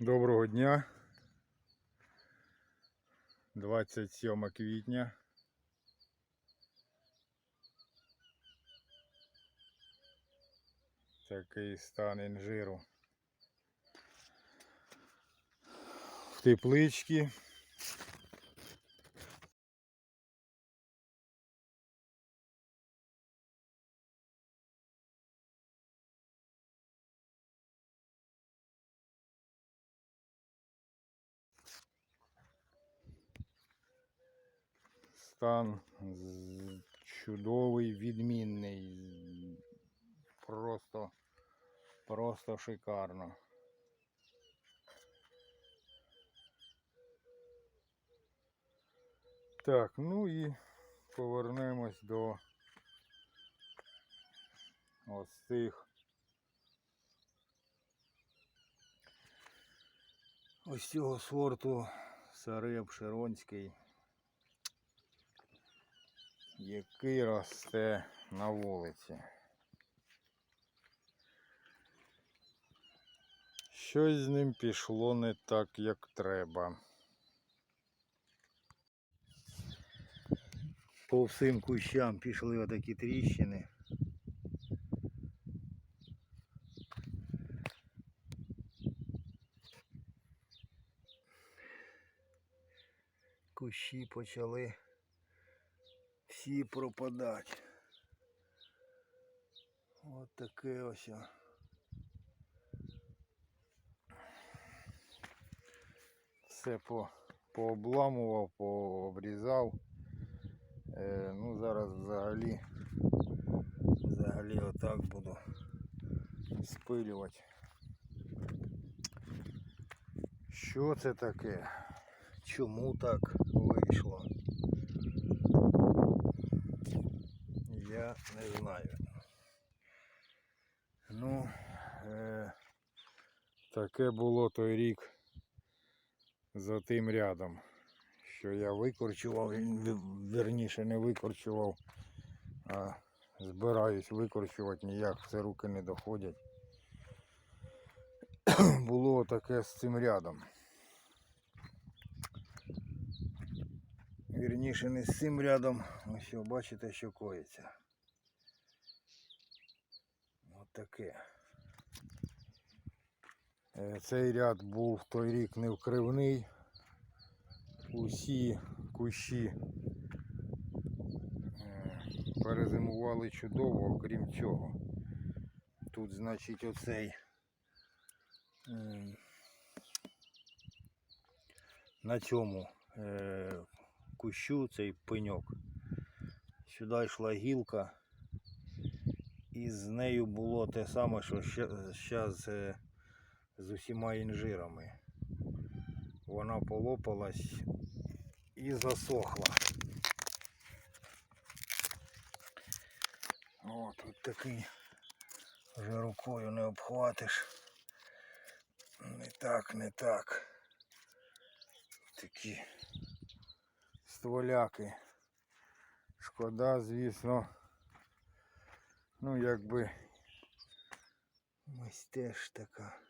Доброго дня. 27 квітня. Такий стан інжиру. В тепличці. Стан чудовий, відмінний. Просто, просто шикарно. Так, ну і повернемось до ось цих ось цього сорту Сареб Широнський, який росте на вулиці. Щось з ним пішло не так, як треба. По всім кущам пішли отакі тріщини. Кущі почали всі пропадати. От таке ось. Все по, пообламував, пообрізав. Е, ну зараз взагалі, взагалі отак буду спилювати. Що це таке? Чому так вийшло? Не знаю. Ну, е, таке було той рік за тим рядом, що я викорчував, вірніше не викорчував, а збираюсь викорчувати, ніяк все руки не доходять. було таке з цим рядом. Вірніше не з цим рядом, ось бачите, що коїться. Таке. Е, Цей ряд був той рік не вкривний. Усі кущі е, перезимували чудово, окрім цього. Тут, значить, оцей на цьому е, кущу цей пеньок. Сюди йшла гілка, і з нею було те саме, що зараз з усіма інжирами. Вона полопалась і засохла. От, от такий вже рукою не обхватиш. Не так, не так. Такі стволяки. Шкода, звісно. Ну, якби Ось теж така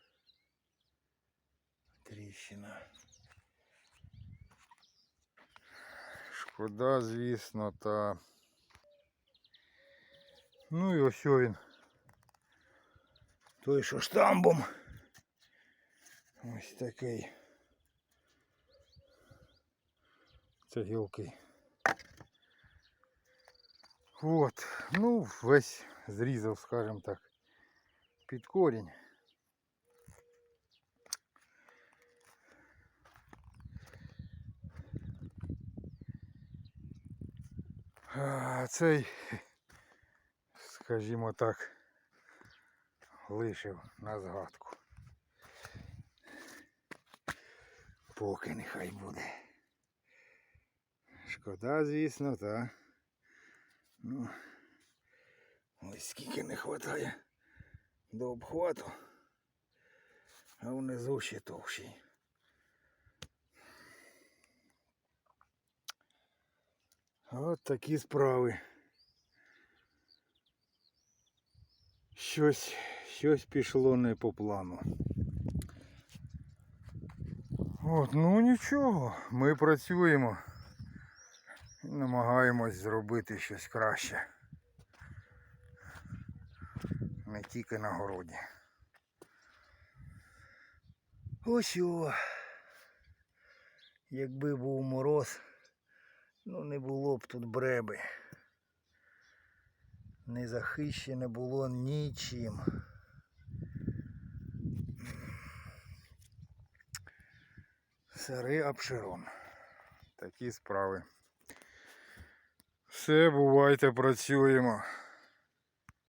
тріщина. шкода, звісно, та. Ну і ось він. Той, що штамбом. Ось такий. Це гілки. От, ну, весь зрізав, скажімо так, під корінь. А цей, скажімо так, лишив на згадку. Поки нехай буде. Шкода, звісно, та. Ну, ось скільки не вистачає до обхвату, а внизу ще товщий. От такі справи. Щось, щось пішло не по плану. От, ну нічого, ми працюємо і намагаємось зробити щось краще. Не тільки на городі. Ось о. Якби був мороз, ну не було б тут бреби. Не захищене було нічим. Сари обширон. Такі справи. Все, бувайте, працюємо.